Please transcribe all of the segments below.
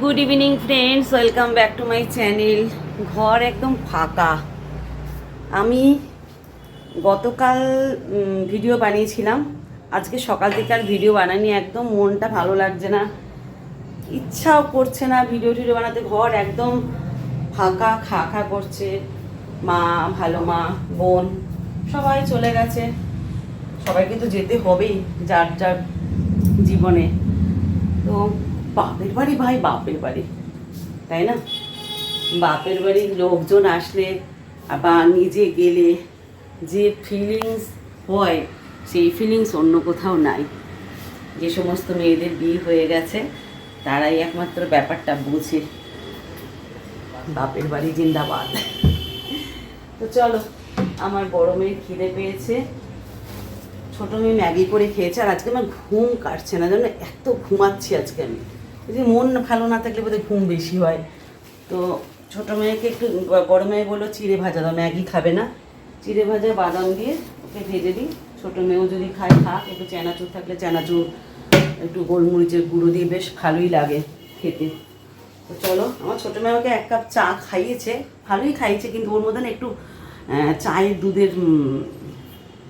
Good evening friends welcome back to my channel ঘর একদম ফাঁকা। আমি গতকাল ভিডিও বানিয়েছিলাম। আজকে সকাল থেকে আর ভিডিও বানানি একদম মনটা ভালো লাগছে না। ইচ্ছাও করছে না ভিডিও টিডিও বানাতে। ঘর একদম ফাঁকা খা খা করছে। মা, ভালো মা, বোন, সবাই চলে গেছে। সবাইকে তো যেতে হবেই যার যার জীবনে। তো বাপের বাড়ি ভাই, বাপের বাড়ি। তাই না? বাপের বাড়ির লোকজন আসলে বা নিজে গেলে যে ফিলিংস হয়, সেই ফিলিংস অন্য কোথাও নাই। যে সমস্ত মেয়েদের বিয়ে হয়ে গেছে, তারাই একমাত্র ব্যাপারটা বুঝে। বাপের বাড়ি জিন্দাবাদ। তো চলো, আমার বড় মেয়ে খিদে পেয়েছে। ছোট মেয়ে ম্যাগি করে খেয়েছে, আর আজকে আমার ঘুম কাটছে না। জানো, এত ঘুমাচ্ছি আজকে আমি। এই যে মন ভালো না থাকলে বোধহয় ঘুম বেশি হয়। তো ছোট মেয়েকে একটু, বড় মেয়ে বলল, চিড়ে ভাজা দাও, ম্যাগি খাবে না। চিড়ে ভাজা বাদাম দিয়ে ওকে ভেজে দিই। ছোটো মেয়েও যদি খায়, খাক। একটু চানাচুর থাকলে চানাচুর, একটু গোলমরিচের গুঁড়ো দিয়ে বেশ ভালোই লাগে খেতে। তো চলো, আমার ছোটো মেয়ে আমাকে এক কাপ চা খাইয়েছে। ভালোই খাইয়েছে কিন্তু ওর মধ্যে একটু চায়ের দুধের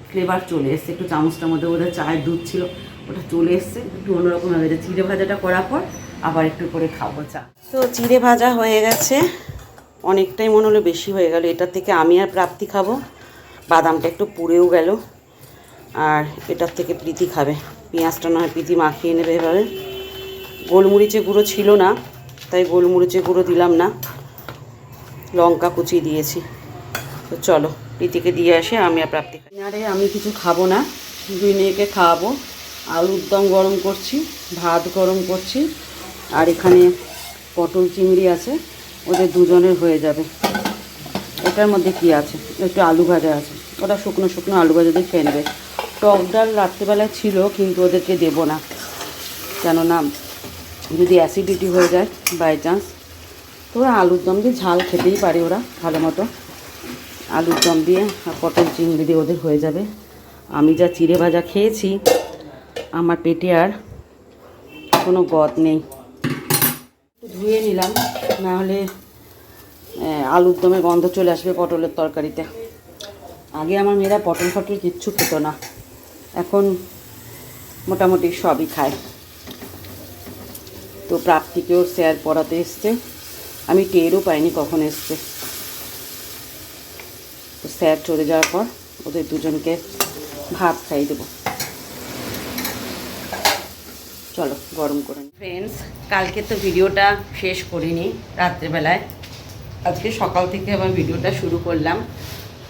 ফ্লেভার চলে এসছে। একটু চামচটার মধ্যে ওদের চায়ের দুধ ছিল। ওটা চলে এসছে, একটু অন্যরকম হয়ে গেছে চিড়ে ভাজাটা করার পর আবার একটু করে খাব চা। তো চিড়ে ভাজা হয়ে গেছে। অনেকটাই মনে হলো বেশি হয়ে গেল। এটার থেকে আমি আর প্রাপ্তি খাব। বাদামটা একটু পুড়েও গেল। আর এটার থেকে প্রীতি খাবে। পেঁয়াজটা নয় প্রীতি মাখিয়ে নেবে এভাবে। গোলমরিচে গুঁড়ো ছিল না, তাই গোলমরিচে গুঁড়ো দিলাম না। লঙ্কা কুচি দিয়েছি। তো চলো, প্রীতিকে দিয়ে আসে, আমি আর প্রাপ্তি খাই। আরে আমি কিছু খাব না। দুই মেয়েকে খাওয়াবো। আলুর দম গরম করছি, ভাত গরম করছি, আর এখানে পটল চিংড়ি আছে, ওদের দুজনের হয়ে যাবে। এটার মধ্যে কি আছে? একটু আলু ভাজা আছে। ওটা শুকনো শুকনো আলু ভাজা দিয়ে খেয়ে টক ডাল রাত্রেবেলায় ছিল, কিন্তু ওদেরকে দেবো না। কেননা যদি অ্যাসিডিটি হয়ে যায় বাই চান্স তো ওরা আলুর দম দিয়ে ঝাল খেতেই পারে ওরা, ভালো মতো। আলুর দম দিয়ে আর পটল চিংড়ি দিয়ে ওদের হয়ে যাবে। আমি যা চিড়ে ভাজা খেয়েছি আমার পেটে আর কোনো গদ নেই। ধুয়ে নিলাম, না হলে আলুর দমে গন্ধ চলে আসবে পটলের তরকারিতে। আগে আমার মেয়েরা পটল ফটল কিচ্ছু খেত না। এখন মোটামুটি সবই খায়। তো প্রাপ্তিকেও স্যার পড়াতে এসছে। আমি টেরও পাইনি কখন এসছে। তো স্যার চলে যাওয়ার পর ওদের দুজনকে ভাত খাইয়ে দেবো। চলো, গরম করে ফ্রেন্ডস কালকে তো ভিডিওটা শেষ করিনি রাত্রেবেলায়। আজকে সকাল থেকে আবার ভিডিওটা শুরু করলাম।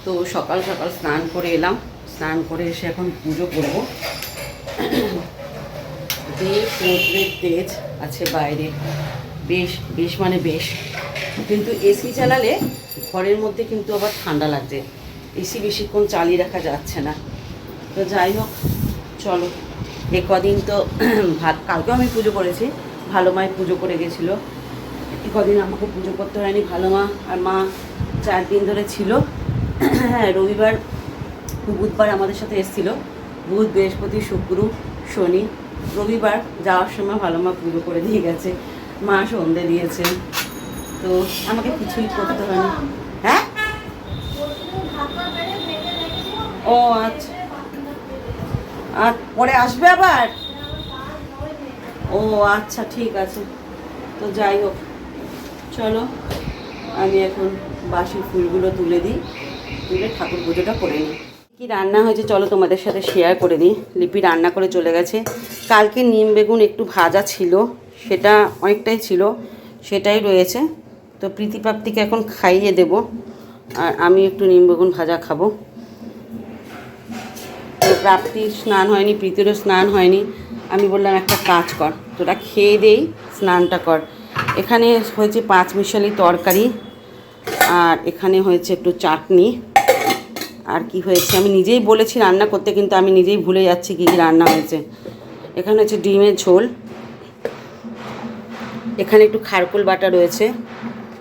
তো সকাল সকাল স্নান করে এলাম। স্নান করে এসে এখন পুজো করব। বেশ রোদ্রের তেজ আছে বাইরে। বেশ বেশ মানে বেশ। কিন্তু এসি চালালে ঘরের মধ্যে কিন্তু আবার ঠান্ডা লাগছে। এসি বেশিক্ষণ চালিয়ে রাখা যাচ্ছে না। তো যাই হোক, চলো। এ কদিন তো ভাত, কালকেও আমি পুজো করেছি ভালো মায় পুজো করে গেছিল। এ কদিন আমাকে পুজো করতে হয়নি ভালো মা আর মা চার দিন ধরে ছিল। হ্যাঁ রবিবার বুধবার আমাদের সাথে এসেছিল। বুধ, বৃহস্পতি, শুক্র, শনি, রবিবার যাওয়ার সময় ভালো মা পুজো করে দিয়ে গেছে। মা সন্ধে দিয়েছে। তো আমাকে কিছুই করতে হয়নি। হ্যাঁ? ও আচ্ছা। আর পরে আসবে আবার? ও আচ্ছা ঠিক আছে। তো যাই হোক, চলো। আমি এখন বাসি ফুলগুলো তুলে দিই, তুলে ঠাকুর পুজোটা করে নিই। কি রান্না হয়েছে চলো তোমাদের সাথে শেয়ার করে দিই। লিপি রান্না করে চলে গেছে। কালকে নিম বেগুন একটু ভাজা ছিল, সেটা অনেকটাই ছিল, সেটাই রয়েছে। তো প্রীতিপ্রাপ্তিকে এখন খাইয়ে দেব। আর আমি একটু নিম বেগুন ভাজা খাব। প্রাপ্তির স্নান হয়নি, প্রীতিরও স্নান হয়নি। আমি বললাম, একটা কাজ কর, তোরা খেয়ে দেই, স্নানটা কর। এখানে হয়েছে পাঁচ মিশালি তরকারি, আর এখানে হয়েছে একটু চাটনি। আর কি হয়েছে, আমি নিজেই বলেছি রান্না করতে, কিন্তু আমি নিজেই ভুলে যাচ্ছি কী কী রান্না হয়েছে। এখানে হচ্ছে ডিমের ঝোল। এখানে একটু খারকোল বাটা রয়েছে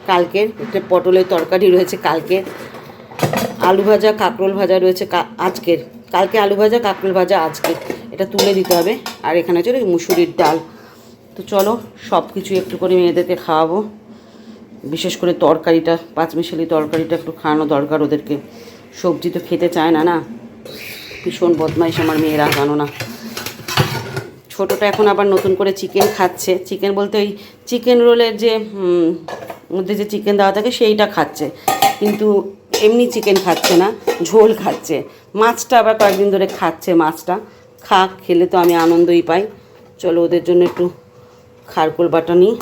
কালকের একটা পটলের তরকারি রয়েছে কালকের আলু ভাজা, কাঁকরোল ভাজা রয়েছে আজকের। কালকে আলু ভাজা কাঁকরোল ভাজা আজকে। এটা তুলে দিতে হবে। আর এখানে হচ্ছে মুসুরির ডাল। তো চলো সব কিছু একটু করে মেয়েদেরকে খাওয়াবো। বিশেষ করে তরকারিটা, পাঁচমিশালি তরকারিটা একটু খাওয়ানো দরকার ওদেরকে। সবজি তো খেতে চায় না না? ভীষণ বদমাইশ আমার মেয়েরা, জানো না? ছোটোটা এখন আবার নতুন করে চিকেন খাচ্ছে। চিকেন বলতে ওই চিকেন রোলের যে মধ্যে যে চিকেন দেওয়া থাকে সেইটা খাচ্ছে। কিন্তু এমনি চিকেন খাচ্ছে না, ঝোল খাচ্ছে। মাছটা আবার কয়েকদিন ধরে খাচ্ছে মাছটা। খাক, খেলে তো আমি আনন্দই পাই। চলো, ওদের জন্য একটু খারকোল বাটা নিই,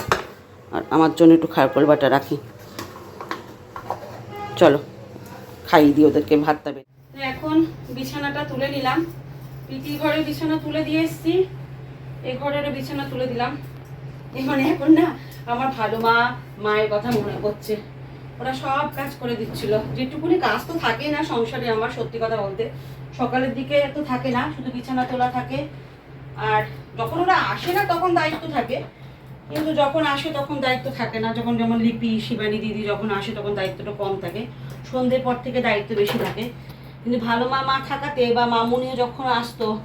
আর আমার জন্য একটু খারকোল বাটা রাখি। চলো খাইয়ে দিই ওদেরকে ভাতটা বেড়ে এখন বিছানাটা তুলে নিলাম। প্রীতি ঘরের বিছানা তুলে দিয়ে এসছি। এ ঘরের বিছানা তুলে দিলাম। এই মানে এখন না, আমার ভালো মা, মায়ের কথা মনে পড়ছে। ওরা সব কাজ করে দিচ্ছিল। যেটুকুনি কাজ তো থাকে না সংসারে আমার, সত্যি কথা বলতে। সকালের দিকে তো থাকে না, শুধু বিছানা তোলা থাকে। আর যখন ওরা আসে না, তখন দায়িত্ব থাকে। কিন্তু যখন আসে, তখন দায়িত্ব থাকে না। যখন যেমন লিপি, শিবানী দিদি যখন আসে, তখন দায়িত্বটা কম থাকে। সন্ধ্যের পর থেকে দায়িত্ব বেশি থাকে। কিন্তু ভালো মা মা থাকাতে বা মামুনিও যখন আসতো,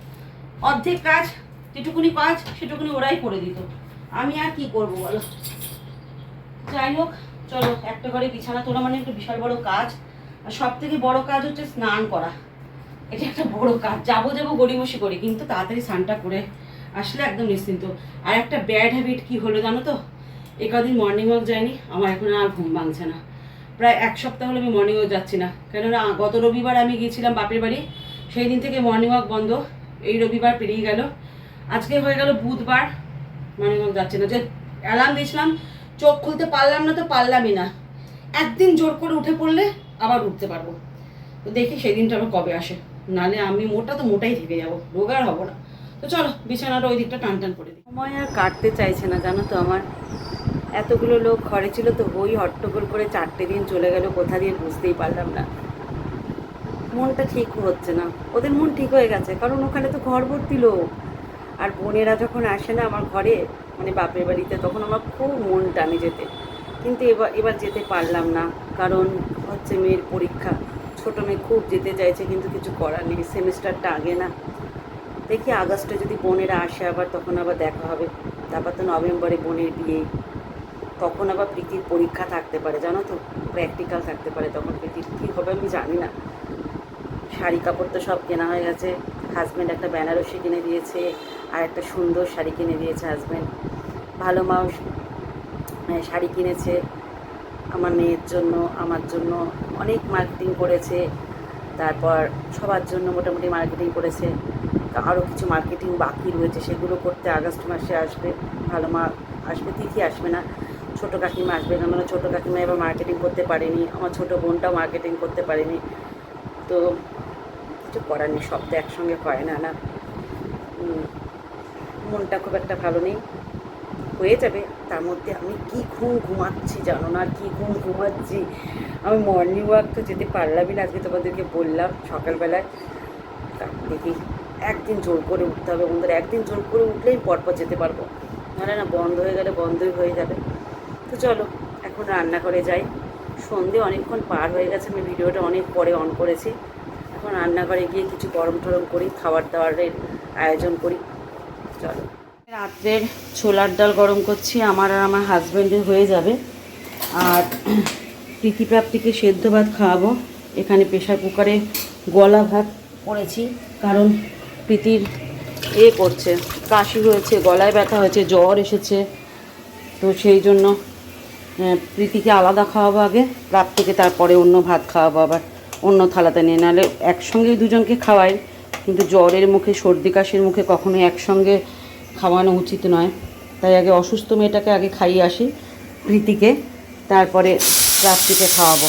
অর্ধেক কাজ, যেটুকুনি কাজ সেটুকুনি ওরাই করে দিত। আমি আর কি করব বলো? যাই হোক চলো, একটা ঘরে বিছানা তোলা মানে একটা বিশাল বড় কাজ। আর সব থেকে বড় কাজ হচ্ছে স্নান করা। এটা একটা বড় কাজ। যাব যাব গড়িমসি করি, কিন্তু তাড়াতাড়ি স্নানটা করে আসলে একদম নিশ্চিন্ত। আর একটা ব্যাড হ্যাবিট কি হলো জানো তো? এ কদিন মর্নিং ওয়াক যায়নি আমার এখন আর ঘুম ভাঙছে না। প্রায় এক সপ্তাহ হলো আমি মর্নিং ওয়াক যাচ্ছি না। কেননা গত রবিবার আমি গিয়েছিলাম বাপের বাড়ি, সেই দিন থেকে মর্নিং ওয়াক বন্ধ। এই রবিবার পেরিয়ে গেল। আজকে হয়ে গেল বুধবার মর্নিং ওয়াক যাচ্ছি না। যে অ্যালার্ম দিয়েছিলাম চোখ খুলতে পারলাম না তো পারলামই না। একদিন জোর করে উঠে পড়লে আবার উঠতে পারব। তো দেখি সেই দিনটা আবার কবে আসে। নালে আমি মোটা তো মোটাই থেকে যাব রোগার হব না। তো চলো, বিছানাটা ওই দিকটা টান টান করে দিই। সময় আর কাটতে চাইছে না, জানো তো আমার। এতগুলো লোক ঘরে ছিল তো বই হট্টগোল করে চারটে দিন চলে গেল, কোথা দিয়ে বুঝতেই পারলাম না। মনটা ঠিক হচ্ছে না। ওদের মন ঠিক হয়ে গেছে, কারণ ওখানে তো ঘর ভর্তি লোক। আর বোনেরা যখন আসে না আমার ঘরে মানে বাপের বাড়িতে, তখন আমার খুব মন টানে যেতে। কিন্তু এবার এবার যেতে পারলাম না, কারণ হচ্ছে মেয়ের পরীক্ষা। ছোটো মেয়ে খুব যেতে চাইছে, কিন্তু কিছু করার নেই, সেমিস্টারটা আগে না। দেখি আগস্টে যদি বোনেরা আসে আবার, তখন আবার দেখা হবে। তারপর তো নভেম্বরে বোনের বিয়ে। তখন আবার প্রীতির পরীক্ষা থাকতে পারে, জানো তো? প্র্যাকটিক্যাল থাকতে পারে তখন প্রীতির। কী হবে আমি জানি না। শাড়ি কাপড় তো সব কেনা হয়ে গেছে। হাজব্যান্ড একটা বেনারসি কিনে দিয়েছে, আর একটা সুন্দর শাড়ি কিনে দিয়েছে হাজব্যান্ড ভালো মাও শাড়ি কিনেছে, আমার মেয়ের জন্য, আমার জন্য অনেক মার্কেটিং করেছে, তারপর সবার জন্য মোটামুটি মার্কেটিং করেছে। আরও কিছু মার্কেটিং বাকি রয়েছে, সেগুলো করতে আগস্ট মাসে আসবে। ভালো মা আসবে, তিথি আসবে না। ছোটো কাকিমা আসবে কেননা ছোটো কাকিমা এবার মার্কেটিং করতে পারেনি, আমার ছোটো বোনটাও মার্কেটিং করতে পারেনি। তো কিছু করার নেই, সব তো একসঙ্গে হয় না না? মনটা খুব একটা ভালো নেই। হয়ে যাবে, তার মধ্যে আমি কি ঘুম ঘুমাচ্ছি জানো না, কি ঘুম ঘুমাচ্ছি? আমি মর্নিং ওয়াক তো যেতে পারলামই না, আজকে তোমাদেরকে বললাম সকালবেলায়। দেখি, একদিন জোর করে উঠতে হবে বন্ধুরা, একদিন জোর করে উঠলেই পরপর যেতে পারব। নাহলে না বন্ধ হয়ে গেলে বন্ধই হয়ে যাবে। তো চলো, এখন রান্না করে যাই। সন্ধে অনেকক্ষণ পার হয়ে গেছে, আমি ভিডিওটা অনেক পরে অন করেছি। এখন রান্নাঘরে গিয়ে কিছু গরম টরম করি, খাবার দাবারের আয়োজন করি। চলো। রাত্রের ছোলার ডাল গরম করছি, আমার আর আমার হাজব্যান্ডের হয়ে যাবে। আর প্রীতি প্রাপ্তিকে সেদ্ধ ভাত খাওয়াবো। এখানে প্রেশার কুকারে গলা ভাত করেছি, কারণ প্রীতির এ করছে, কাশি হয়েছে, গলায় ব্যথা হয়েছে, জ্বর এসেছে। তো সেই জন্য প্রীতিকে আলাদা খাওয়াবো আগে, প্রাপ্তিকে তারপরে অন্য ভাত খাওয়াবো আবার। অন্য থালাতে নিয়ে, নাহলে একসঙ্গেই দুজনকে খাওয়াই। কিন্তু জ্বরের মুখে, সর্দি কাশির মুখে কখনোই একসঙ্গে খাওয়ানো উচিত নয়। তাই আগে অসুস্থ মেয়েটাকে আগে খাইয়ে আসি, প্রীতিকে, তারপরে প্রাপ্তিকে খাওয়াবো।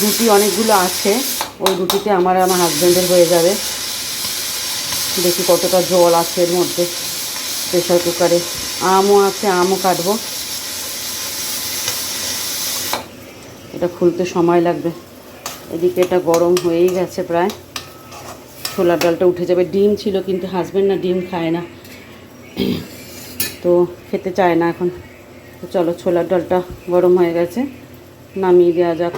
রুটি অনেকগুলো আছে, ওই রুটিতে আমার আমার হাজব্যান্ডের হয়ে যাবে। দেখি কতটা জল আছে এর মধ্যে, প্রেশার কুকারে। আমও আছে, আমও কাটবো। এটা খুলতে সময় লাগবে। এদিকে এটা গরম হয়েই গেছে প্রায়। ছোলার ডালটা উঠে যাবে। ডিম ছিল কিন্তু হাজব্যান্ড না, ডিম খায় না। তো খেতে চায় না এখন। তো চলো, ছোলার ডালটা গরম হয়ে গেছে। নামিয়ে দেওয়া যাক।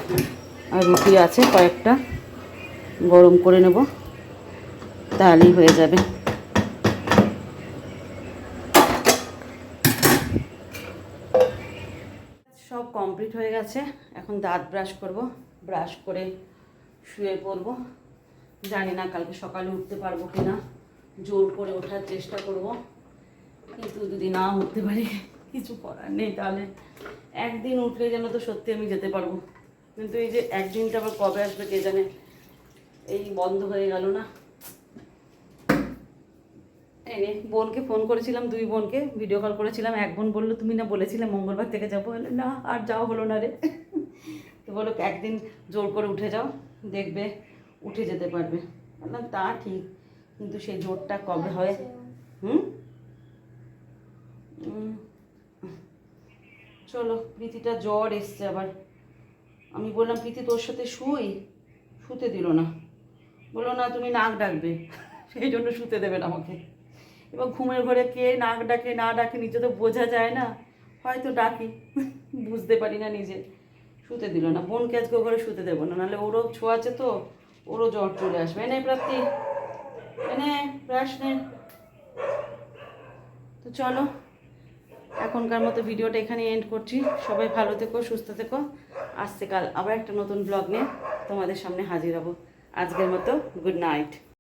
আর রুটি আছে কয়েকটা। গরম করে নেব। তাহলেই হয়ে যাবে। কমপ্লিট হয়ে গেছে। এখন দাঁত ব্রাশ করব। ব্রাশ করে শুয়ে পড়ব। জানি না কালকে সকালে উঠতে পারব কি না জোর করে ওঠার চেষ্টা করব। কিন্তু যদি না উঠতে পারি, কিছু করার নেই তাহলে। একদিন উঠলে যেন তো সত্যি আমি যেতে পারব। কিন্তু এই যে একদিনটা আবার কবে আসবে কে জানে। এই বন্ধ হয়ে গেল না। এই নে, বোনকে ফোন করেছিলাম দুই বোনকে ভিডিও কল করেছিলাম এক বোন বলল তুমি না বলেছিলে মঙ্গলবার থেকে যাব? না আর যাওয়া হলো না রে। তো বলো একদিন জোর করে উঠে যাও দেখবে উঠে যেতে পারবে। বললাম তা ঠিক কিন্তু সেই জোরটা কবে হয়? হুম? উম, চলো প্রীতিটা জ্বর এসছে আবার। আমি বললাম প্রীতি তোর সাথে শুই? শুতে দিল না। বলল না তুমি নাক ডাকবে। সেই জন্য শুতে দেবে না আমাকে। এবার ঘুমের ঘরে কে নাক ডাকে, না ডাকে, নিজে তো বোঝা যায় না। হয়তো ডাকি, বুঝতে পারি না নিজে। শুতে দিল না। বোনকে আজকে ও ঘরে শুতে দেবো না, নাহলে ওরও ছোঁয়াছে তো, ওরও জ্বর চলে আসবে। এনে প্রাপ্তি, এনে, ব্রাশ নে। তো চলো, এখনকার মতো ভিডিওটা এখানে এন্ড করছি। সবাই ভালো থেকো, সুস্থ থেকো। আসছে কাল আবার একটা নতুন ব্লগ নিয়ে তোমাদের সামনে হাজির হব। আজকের মতো গুড নাইট